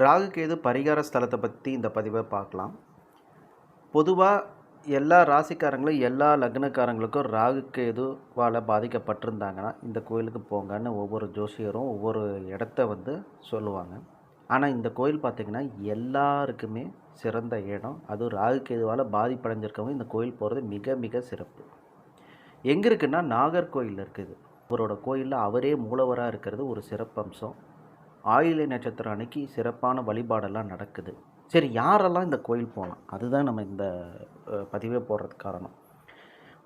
ராகு கேது பரிகார ஸ்தலத்தை பற்றி இந்த பதிவை பார்க்கலாம். பொதுவாக எல்லா ராசிக்காரங்களும் எல்லா லக்னக்காரங்களுக்கும் ராகு கேதுவால் பாதிக்கப்பட்டிருந்தாங்கன்னா இந்த கோயிலுக்கு போங்கன்னு ஒவ்வொரு ஜோசியரும் ஒவ்வொரு இடத்த வந்து சொல்லுவாங்க. ஆனால் இந்த கோயில் பார்த்திங்கன்னா எல்லாருக்குமே சிறந்த இடம். அதுவும் ராகு கேதுவால் பாதிப்படைஞ்சிருக்கவங்க இந்த கோயில் போகிறது மிக மிக சிறப்பு. எங்கே இருக்குன்னா நாகர்கோயில் இருக்குது. அவரோட கோயிலில் அவரே மூலவராக இருக்கிறது ஒரு சிறப்பம்சம். ஆயிலை நட்சத்திரம் அன்னைக்கு சிறப்பான வழிபாடெல்லாம் நடக்குது. சரி யாரெல்லாம் இந்த கோயில் போகலாம் அதுதான் நம்ம இந்த பதிவே போடுறதுக்கு காரணம்.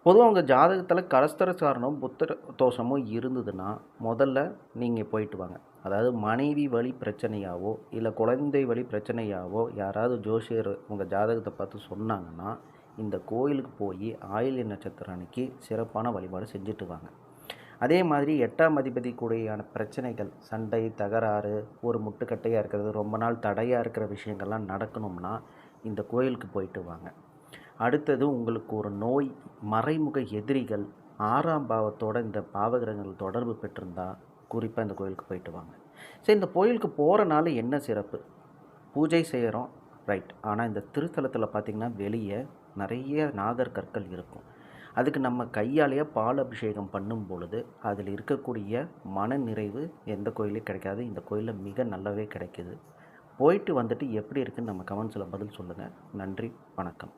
பொதுவாக உங்கள் ஜாதகத்தில் கலஸ்தர சாரணம் புத்திர தோஷமும் இருந்ததுன்னா முதல்ல நீங்கள் போயிட்டு வாங்க. அதாவது மனைவி வழி பிரச்சனையாவோ இல்லை குழந்தை வழி பிரச்சனையாவோ யாராவது ஜோசியர் உங்கள் ஜாதகத்தை பார்த்து சொன்னாங்கன்னா இந்த கோயிலுக்கு போய் ஆயில்ய நட்சத்திரம் அன்னைக்கு சிறப்பான வழிபாடு செஞ்சுட்டு வாங்க. அதே மாதிரி எட்டாம் அதிபதி கூடியான பிரச்சனைகள் சண்டை தகராறு ஒரு முட்டுக்கட்டையாக இருக்கிறது ரொம்ப நாள் தடையாக இருக்கிற விஷயங்கள்லாம் நடக்கணும்னா இந்த கோயிலுக்கு போயிட்டு வாங்க. அடுத்தது உங்களுக்கு ஒரு நோய் மறைமுக எதிரிகள் ஆறாம் பாவத்தோட இந்த பாவகிரகங்கள் தொடர்பு பெற்றிருந்தா குறிப்பாக இந்த கோயிலுக்கு போயிட்டு வாங்க. சரி இந்த கோயிலுக்கு போகிறனால என்ன சிறப்பு? பூஜை செய்கிறோம் ரைட். ஆனால் இந்த திருத்தலத்தில் பார்த்திங்கன்னா வெளியே நிறைய நாகர் கற்கள் இருக்கும். அதுக்கு நம்ம கையாலேயே பால் அபிஷேகம் பண்ணும் பொழுது அதில் இருக்கக்கூடிய மன நிறைவு எந்த கோயிலையும் கிடைக்காது. இந்த கோயிலில் மிக நல்லாவே கிடைக்கிது. போயிட்டு வந்துட்டு எப்படி இருக்குன்னு நம்ம கமெண்ட்ஸில் பதில் சொல்லுங்கள் நன்றி வணக்கம்.